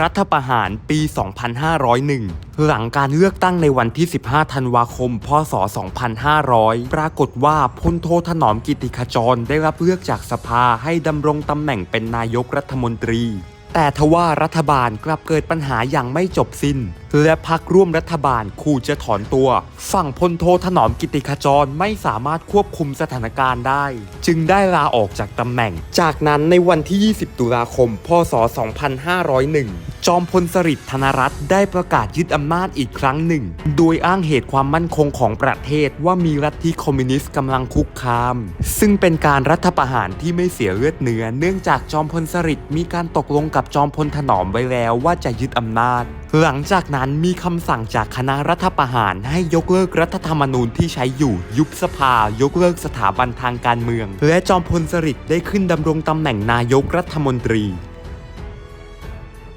รัฐประหารปี 2501 หลังการเลือกตั้งในวันที่ 15 ธันวาคม พศ 2500 ปรากฏว่าพลโทถนอมกิติขจรได้รับเลือกจากสภาให้ดำรงตำแหน่งเป็นนายกรัฐมนตรี แต่ทว่ารัฐบาลกลับเกิดปัญหาอย่างไม่จบสิ้น และพักร่วมรัฐบาลขู่จะถอนตัว ฝั่งพลโทถนอมกิติขจรไม่สามารถควบคุมสถานการณ์ได้ จึงได้ลาออกจากตำแหน่ง จากนั้นในวันที่ 20 ตุลาคม พศ 2501 จอมพลสฤษดิ์ธนรัตน์ได้ประกาศยึดอำนาจอีกครั้งหนึ่ง โดยอ้างเหตุความมั่นคงของประเทศว่ามีลัฐทธิคอมมิวนิสต์กำลังคุกคาม ซึ่งเป็นการรัฐประหารที่ไม่เสียเลือดเนื้อ เนื่องจากจอมพลสฤษดิ์มีการตกลงกับจอมพลถนอมไว้แล้วว่าจะยึดอำนาจ หลังจากนั้นมีคำสั่งจากคณะรัฐประหารให้ยกเลิกรัฐธรรมนูญที่ใช้อยู่ยุบสภา ยกเลิกสถาบันทางการเมือง และจอมพลสฤษดิ์ได้ขึ้นดำรงตำแหน่งนายกรัฐมนตรี